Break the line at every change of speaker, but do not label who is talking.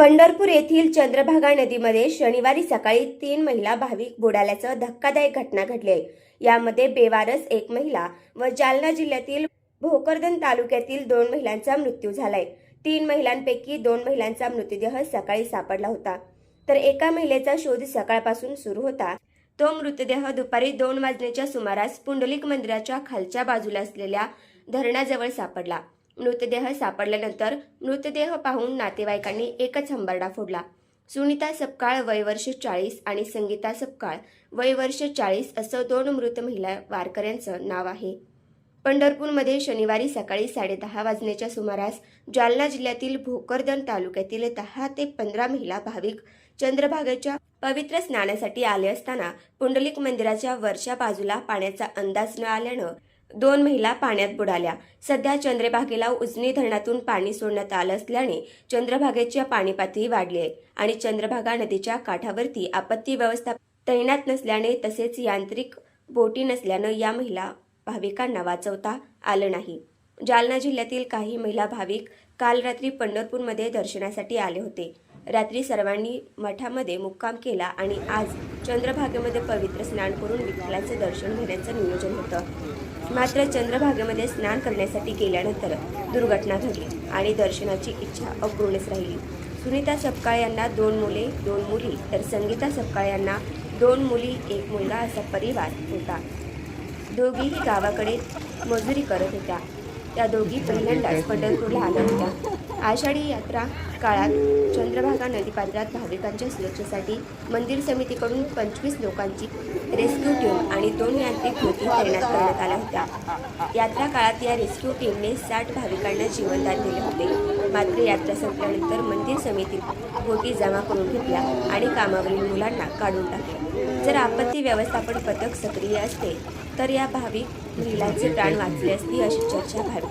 पंढरपूर येथील चंद्रभागा नदीमध्ये शनिवारी सकाळी तीन महिला भाविक बुडाल्याचं धक्कादायक घटना घडली. आहे यामध्ये बेवारस एक महिला व जालना जिल्ह्यातील भोकरदन तालुक्यातील दोन महिलांचा मृत्यू झालाय. तीन महिलांपैकी दोन महिलांचा मृतदेह सकाळी सापडला होता. तर एका महिलेचा शोध सकाळपासून सुरू होता. तो मृतदेह दुपारी दोन वाजण्याच्या सुमारास पुंडलिक मंदिराच्या खालच्या बाजूला असलेल्या धरणाजवळ सापडला. मृतदेह सापडल्यानंतर मृतदेह पाहून नातेवाईकांनी एकच हंबरडा फोडला. सुनीता सपकाळ वयवर्ष चाळीस आणि संगीता सपकाळ वयवर्ष चाळीस असं दोन मृत महिला वारकऱ्यांचं नाव आहे. पंढरपूरमध्ये शनिवारी सकाळी साडेदहा वाजण्याच्या सुमारास जालना जिल्ह्यातील भोकरदन तालुक्यातील दहा ते पंधरा महिला भाविक चंद्रभागेच्या पवित्र स्नानासाठी आले असताना पुंडलिक मंदिराच्या वरच्या बाजूला पाण्याचा अंदाज न आल्यानं दोन महिला पाण्यात बुडाल्या. सध्या चंद्रभागेला उजनी धरणातून पाणी सोडण्यात आलं असल्याने चंद्रभागेच्या पाणी पातळी वाढली आहे आणि चंद्रभागा नदीच्या काठावरती आपत्ती व्यवस्था तैनात नसल्याने तसेच यांत्रिक बोटी नसल्यानं या महिला भाविकांना वाचवता आलं नाही. जालना जिल्ह्यातील काही महिला भाविक काल रात्री पंढरपूरमध्ये दर्शनासाठी आले होते. रात्री सर्वांनी मठामध्ये मुक्काम केला आणि आज चंद्रभागेमध्ये पवित्र स्नान करून विठ्ठलाचं दर्शन घेण्याचं नियोजन होतं. मात्र चंद्रभागेमध्ये स्नान करण्यासाठी गेल्यानंतर दुर्घटना घडली आणि दर्शनाची इच्छा अपूर्णच राहिली. सुनीता सपकाळ यांना दोन मुले दोन मुली तर संगीता सपकाळ यांना दोन मुली एक मुलगा असा परिवार होता. दोघीही गावाकडे मजुरी करत होत्या. त्या दोघी पहिल्यांदाच पंढरपूरला आल्या होत्या. आषाढी यात्रा काळात चंद्रभागा नदीपात्रात भाविकांच्या सुरक्षेसाठी मंदिर समितीकडून पंचवीस लोकांची रेस्क्यू टीम आणि दोन यांत्रिक कृती तैनात करण्यात आल्या होत्या. यात्रा काळात या रेस्क्यू टीमने साठ भाविकांना जीवनदान दिले होते. मात्र यात्रा संपल्यानंतर मंदिर समितीत बोटी जमा करून घेतल्या आणि कामावरील मुलांना काढून टाकले. जर आपत्ती व्यवस्थापन पथक सक्रिय असते तर या भाविक महिलांचे प्राण वाचले असते अशी चर्चा भाविक